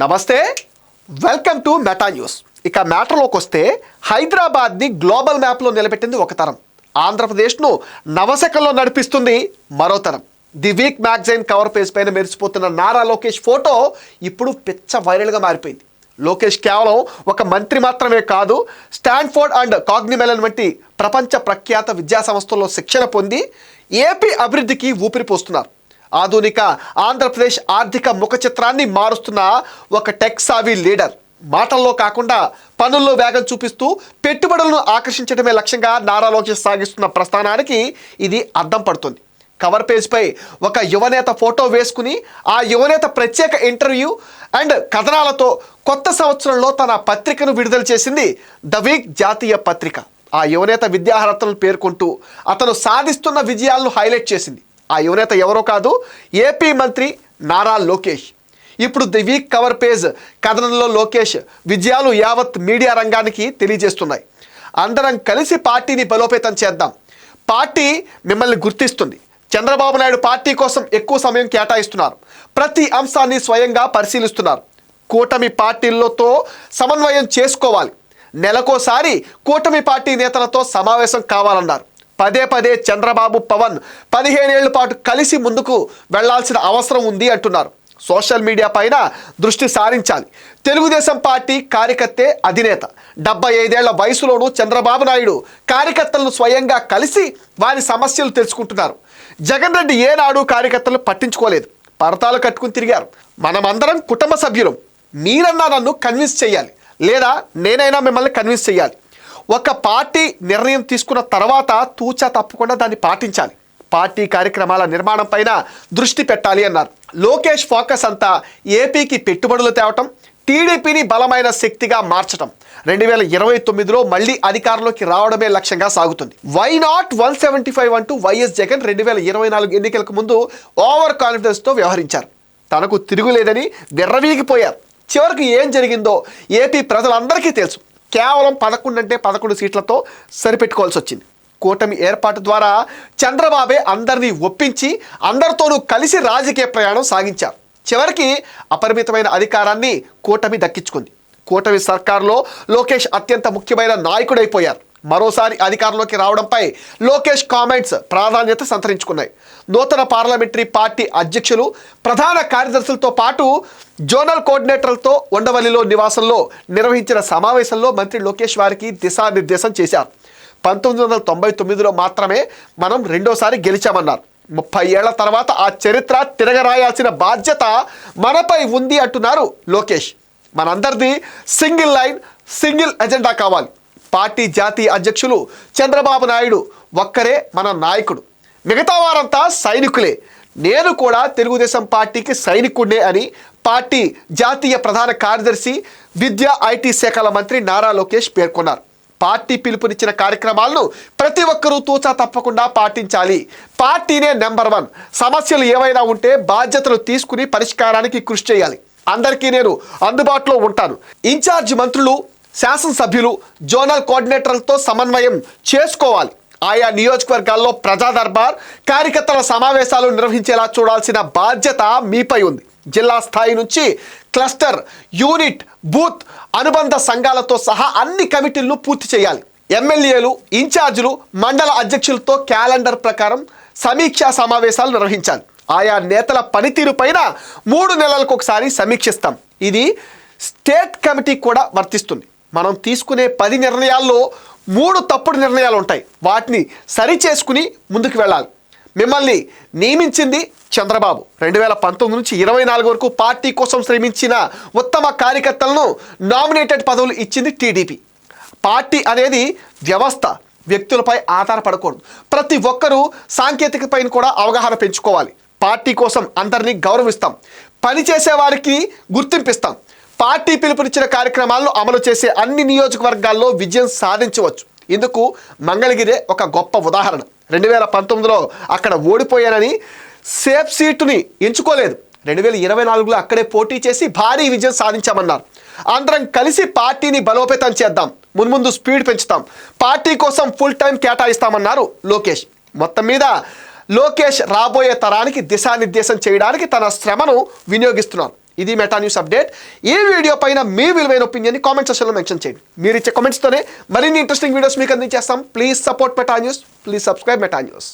నమస్తే. Welcome to meta news ఇక మ్యాటర్లోకి వస్తే హైదరాబాద్ని గ్లోబల్ మ్యాప్లో నిలబెట్టింది ఒక తరం. ఆంధ్రప్రదేశ్ను నవశకంలో నడిపిస్తుంది మరో తరం. The Week magazine cover page పైన మెరిసిపోతున్న నారా లోకేష్ ఫోటో ఇప్పుడు పిచ్చ వైరల్గా మారిపోయింది. లోకేష్ కేవలం ఒక మంత్రి మాత్రమే కాదు స్టాన్ఫోర్డ్ అండ్ కాగ్నిమెలన్ వంటి ప్రపంచ ప్రఖ్యాత విద్యా సంస్థల్లో శిక్షణ పొంది ఏపీ అభివృద్ధికి ఊపిరి పోస్తున్నారు. ఆధునిక ఆంధ్రప్రదేశ్ ఆర్థిక ముఖ చిత్రాన్ని మారుస్తున్న ఒక టెక్సావి లీడర్. మాటల్లో కాకుండా పనుల్లో వేగం చూపిస్తూ పెట్టుబడులను ఆకర్షించడమే లక్ష్యంగా నారా లోకేష్ సాగిస్తున్న ప్రస్థానానికి ఇది అద్దం పడుతుంది. కవర్ పేజ్పై ఒక యువనేత ఫోటో వేసుకుని ఆ యువనేత ప్రత్యేక ఇంటర్వ్యూ అండ్ కథనాలతో కొత్త సంవత్సరంలో తన పత్రికను విడుదల చేసింది ద వీక్ జాతీయ పత్రిక. ఆ యువనేత విద్యార్హతలను పేర్కొంటూ అతను సాధిస్తున్న విజయాలను హైలైట్ చేసింది. ఆ యువనేత ఎవరో కాదు ఏపీ మంత్రి నారా లోకేష్. ఇప్పుడు ది వీక్ కవర్ పేజ్ కథనంలో లోకేష్ విజయాలు యావత్ మీడియా రంగానికి తెలియజేస్తున్నాయి. అందరం కలిసి పార్టీని బలోపేతం చేద్దాం. పార్టీ మిమ్మల్ని గుర్తిస్తుంది. చంద్రబాబు నాయుడు పార్టీ కోసం ఎక్కువ సమయం కేటాయిస్తున్నారు. ప్రతి అంశాన్ని స్వయంగా పరిశీలిస్తున్నారు. కూటమి పార్టీలతో సమన్వయం చేసుకోవాలి. నెలకోసారి కూటమి పార్టీ నేతలతో సమావేశం కావాలన్నారు. పదే పదే చంద్రబాబు పవన్ పదిహేనేళ్ళ పాటు కలిసి ముందుకు వెళ్ళాల్సిన అవసరం ఉంది అంటున్నారు. సోషల్ మీడియా పైన దృష్టి సారించాలి. తెలుగుదేశం పార్టీ కార్యకర్తే అధినేత. డెబ్బై ఐదేళ్ళ వయసులోనూ చంద్రబాబు నాయుడు కార్యకర్తలను స్వయంగా కలిసి వారి సమస్యలు తెలుసుకుంటున్నారు. జగన్ రెడ్డి ఏనాడు కార్యకర్తలు పట్టించుకోలేదు. పరతాలు కట్టుకుని తిరిగారు. మనమందరం కుటుంబ సభ్యులం. మీరన్నా నన్ను కన్విన్స్ చేయాలి. లేదా నేనైనా మిమ్మల్ని కన్విన్స్ చేయాలి. ఒక పార్టీ నిర్ణయం తీసుకున్న తర్వాత తూచా తప్పకుండా దాన్ని పాటించాలి. పార్టీ కార్యక్రమాల నిర్మాణం పైన దృష్టి పెట్టాలి అన్నారు. లోకేష్ ఫోకస్ అంతా ఏపీకి పెట్టుబడులు తేవటం టీడీపీని బలమైన శక్తిగా మార్చడం రెండు వేల ఇరవై తొమ్మిదిలో మళ్ళీ అధికారంలోకి రావడమే లక్ష్యంగా సాగుతుంది. Why not one seventy five అంటూ వైఎస్ జగన్ రెండు వేల ఇరవై నాలుగు ఎన్నికలకు ముందు ఓవర్ కాన్ఫిడెన్స్తో వ్యవహరించారు. తనకు తిరుగులేదని విర్రవీగిపోయారు. చివరికి ఏం జరిగిందో ఏపీ ప్రజలందరికీ తెలుసు. కేవలం పదకొండు అంటే పదకొండు సీట్లతో సరిపెట్టుకోవాల్సి వచ్చింది. కూటమి ఏర్పాటు ద్వారా చంద్రబాబే అందరినీ ఒప్పించి అందరితోనూ కలిసి రాజకీయ ప్రయాణం సాగించారు. చివరికి అపరిమితమైన అధికారాన్ని కూటమి దక్కించుకుంది. కూటమి సర్కార్లో లోకేష్ అత్యంత ముఖ్యమైన నాయకుడైపోయారు. మరోసారి అధికారంలోకి రావడంపై లోకేష్ కామెంట్స్ ప్రాధాన్యత సంతరించుకున్నాయి. నూతన పార్లమెంటరీ పార్టీ అధ్యక్షులు ప్రధాన కార్యదర్శులతో పాటు జోనల్ కోఆర్డినేటర్లతో ఉండవల్లిలో నివాసంలో నిర్వహించిన సమావేశంలో మంత్రి లోకేష్ వారికి దిశానిర్దేశం చేశారు. పంతొమ్మిది వందల తొంభై తొమ్మిదిలో మాత్రమే మనం రెండోసారి గెలిచామన్నారు. ముప్పై ఏళ్ళ తర్వాత ఆ చరిత్ర తిరగరాయాల్సిన బాధ్యత మనపై ఉంది అంటున్నారు లోకేష్. మనందరిది సింగిల్ లైన్ సింగిల్ ఎజెండా కావాలి. పార్టీ జాతీయ అధ్యక్షులు చంద్రబాబు నాయుడు ఒక్కరే మన నాయకుడు. మిగతా వారంతా సైనికులే. నేను కూడా తెలుగుదేశం పార్టీకి సైనికుడే అని పార్టీ జాతీయ ప్రధాన కార్యదర్శి విద్యా ఐటీ శాఖల మంత్రి నారా లోకేష్ పేర్కొన్నారు. పార్టీ పిలుపునిచ్చిన కార్యక్రమాలను ప్రతి ఒక్కరూ తూచా తప్పకుండా పాటించాలి. పార్టీనే నెంబర్ వన్. సమస్యలు ఏవైనా ఉంటే బాధ్యతలు తీసుకుని పరిష్కారానికి కృషి చేయాలి. అందరికీ నేను అందుబాటులో ఉంటాను. ఇన్ఛార్జ్ మంత్రులు శాసనసభ్యులు జోనల్ కోఆర్డినేటర్లతో సమన్వయం చేసుకోవాలి. ఆయా నియోజకవర్గాల్లో ప్రజా దర్బార్ కార్యకర్తల సమావేశాలు నిర్వహించేలా చూడాల్సిన బాధ్యత మీపై ఉంది. జిల్లా స్థాయి నుంచి క్లస్టర్ యూనిట్ బూత్ అనుబంధ సంఘాలతో సహా అన్ని కమిటీలను పూర్తి చేయాలి. ఎమ్మెల్యేలు ఇన్ఛార్జీలు మండల అధ్యక్షులతో క్యాలెండర్ ప్రకారం సమీక్షా సమావేశాలు నిర్వహించాలి. ఆయా నేతల పనితీరు పైన మూడు నెలలకు ఒకసారి సమీక్షిస్తాం. ఇది స్టేట్ కమిటీ కూడా వర్తిస్తుంది. మనం తీసుకునే పది నిర్ణయాల్లో మూడు తప్పుడు నిర్ణయాలు ఉంటాయి వాటిని సరి చేసుకుని ముందుకు వెళ్ళాలి. మిమ్మల్ని నియమించింది చంద్రబాబు. రెండు వేల పంతొమ్మిది నుంచి ఇరవై నాలుగు వరకు పార్టీ కోసం శ్రమించిన ఉత్తమ కార్యకర్తలను నామినేటెడ్ పదవులు ఇచ్చింది టీడీపీ. పార్టీ అనేది వ్యవస్థ. వ్యక్తులపై ఆధారపడకూడదు. ప్రతి ఒక్కరూ సాంకేతికపైన కూడా అవగాహన పెంచుకోవాలి. పార్టీ కోసం అందరినీ గౌరవిస్తాం. పనిచేసే వారికి గుర్తింపిస్తాం. పార్టీ పిలుపునిచ్చిన కార్యక్రమాలను అమలు చేసే అన్ని నియోజకవర్గాల్లో విజయం సాధించవచ్చు. ఇందుకు మంగళగిరే ఒక గొప్ప ఉదాహరణ. రెండు వేల పంతొమ్మిదిలో అక్కడ ఓడిపోయానని సేఫ్ సీటుని ఎంచుకోలేదు. రెండు వేల ఇరవై నాలుగులో అక్కడే పోటీ చేసి భారీ విజయం సాధించామన్నారు. అందరం కలిసి పార్టీని బలోపేతం చేద్దాం. మున్ముందు స్పీడ్ పెంచుతాం. పార్టీ కోసం ఫుల్ టైం కేటాయిస్తామన్నారు లోకేష్. మొత్తం మీద లోకేష్ రాబోయే తరానికి దిశానిర్దేశం చేయడానికి తన శ్రమను వినియోగిస్తున్నారు ఇది మెటా న్యూస్ అప్డేట్ ఈ వీడియో పైన మీ విలువైన ఒపీనియన్ కామెంట్ సెక్షన్లో మెన్షన్ చేయండి. మీరు ఇచ్చే కామెంట్స్తోనే మరిన్ని ఇంట్రెస్టింగ్ వీడియోస్ మీకు అందించేస్తాం. Please support Meta News please subscribe Meta News